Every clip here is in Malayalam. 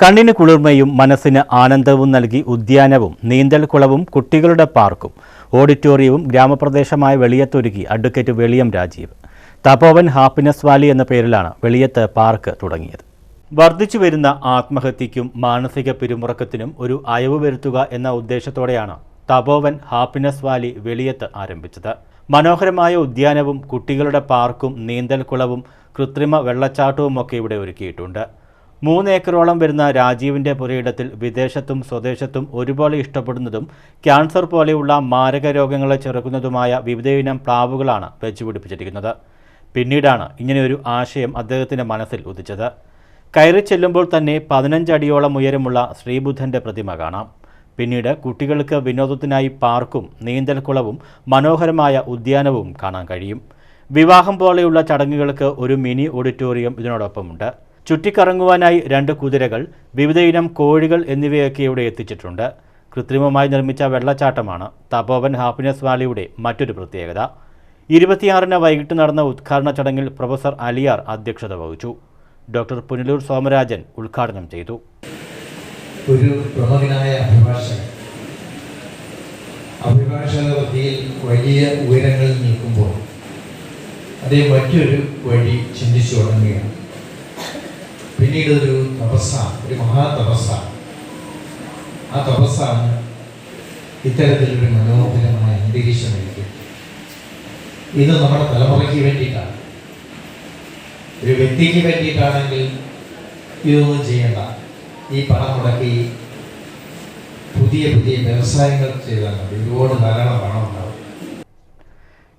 കണ്ണിന് കുളിർമയും മനസ്സിന് ആനന്ദവും നൽകി ഉദ്യാനവും നീന്തൽക്കുളവും കുട്ടികളുടെ പാർക്കും ഓഡിറ്റോറിയവും ഗ്രാമപ്രദേശമായ വെളിയത്തൊരുക്കി advocate Veliyam Rajeev. Tapovan happiness valley എന്ന പേരിലാണ് വെളിയത്ത് പാർക്ക് തുടങ്ങിയത്. വർദ്ധിച്ചു വരുന്ന ആത്മഹത്യയ്ക്കും മാനസിക പിരിമുറക്കത്തിനും ഒരു അയവ് വരുത്തുക എന്ന ഉദ്ദേശത്തോടെയാണ് തപോവൻ ഹാപ്പിനെസ് വാലി വെളിയത്ത് ആരംഭിച്ചത്. മനോഹരമായ ഉദ്യാനവും കുട്ടികളുടെ പാർക്കും നീന്തൽക്കുളവും കൃത്രിമ വെള്ളച്ചാട്ടവുമൊക്കെ ഇവിടെ ഒരുക്കിയിട്ടുണ്ട്. മൂന്ന് ഏക്കറോളം വരുന്ന രാജീവിന്റെ പുരയിടത്തിൽ വിദേശത്തും സ്വദേശത്തും ഒരുപോലെ ഇഷ്ടപ്പെടുന്നതും ക്യാൻസർ പോലെയുള്ള മാരക രോഗങ്ങളെ ചെറുക്കുന്നതുമായ വിവിധയിനം പ്ലാവുകളാണ് വെച്ചുപിടിപ്പിച്ചിരിക്കുന്നത്. പിന്നീടാണ് ഇങ്ങനെയൊരു ആശയം അദ്ദേഹത്തിന്റെ മനസ്സിൽ ഉദിച്ചത്. കയറി ചെല്ലുമ്പോൾ തന്നെ പതിനഞ്ചടിയോളം ഉയരമുള്ള ശ്രീബുദ്ധന്റെ പ്രതിമ കാണാം. പിന്നീട് കുട്ടികൾക്ക് വിനോദത്തിനായി പാർക്കും നീന്തൽക്കുളവും മനോഹരമായ ഉദ്യാനവും കാണാൻ കഴിയും. വിവാഹം പോലെയുള്ള ചടങ്ങുകൾക്ക് ഒരു മിനി ഓഡിറ്റോറിയം ഇതിനോടൊപ്പമുണ്ട്. ചുറ്റിക്കറങ്ങുവാനായി രണ്ട് കുതിരകൾ വിവിധയിനം കോഴികൾ എന്നിവയൊക്കെ ഇവിടെ എത്തിച്ചിട്ടുണ്ട്. കൃത്രിമമായി നിർമ്മിച്ച വെള്ളച്ചാട്ടമാണ് തപോവൻ ഹാപ്പിനെസ് വാലിയുടെ മറ്റൊരു പ്രത്യേകത. ഇരുപത്തിയാറിന് വൈകിട്ട് നടന്ന ഉദ്ഘാടന ചടങ്ങിൽ പ്രൊഫസർ അലിയാർ അധ്യക്ഷത വഹിച്ചു. ഡോക്ടർ പുനലൂർ സോമരാജൻ ഉദ്ഘാടനം ചെയ്തു. ഒരു പ്രമുഖനായ അഭിഭാഷകൻ. അഭിഭാഷക വൃത്തിയിൽ വലിയ ഉയരങ്ങളിൽ നിൽക്കുമ്പോൾ അതേ മറ്റൊരു വഴി ചിന്തിച്ചു തുടങ്ങുകയാണ്. പിന്നീട് ഒരു തപസ്സാണ് ഒരു മഹാ തപസ്സാണ് ആ തപസ്സാണ് ഇത്തരത്തിലൊരു മനോഹരമായ അന്തരീക്ഷം എനിക്ക്. ഇത് നമ്മുടെ തലമുറയ്ക്ക് വേണ്ടിയിട്ടാണ്. ഒരു വ്യക്തിക്ക് വേണ്ടിയിട്ടാണെങ്കിൽ ഇതൊന്നും ചെയ്യണ്ട. ഈ പണം മുടക്കി പുതിയ പുതിയ വ്യവസായങ്ങൾ ചെയ്താൽ മതി. ഒരുപാട് ധാരാളം പണം ഉണ്ടാവും.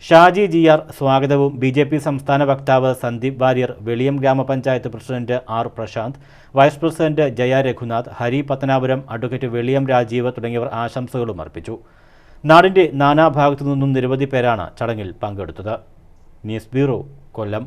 ഷാജി ജി ആർ സ്വാഗതവും. ബി ജെ പി സംസ്ഥാന വക്താവ് സന്ദീപ് വാര്യർ വെളിയം ഗ്രാമപഞ്ചായത്ത് president R Prasanth vice president Jaya Raghunath Hari Pathanapuram advocate Veliyam Rajeev തുടങ്ങിയവർ ആശംസകളും അർപ്പിച്ചു. നാടിന്റെ നാനാഭാഗത്തു നിന്നും നിരവധി പേരാണ് ചടങ്ങിൽ പങ്കെടുത്തത്. News bureau Kollam.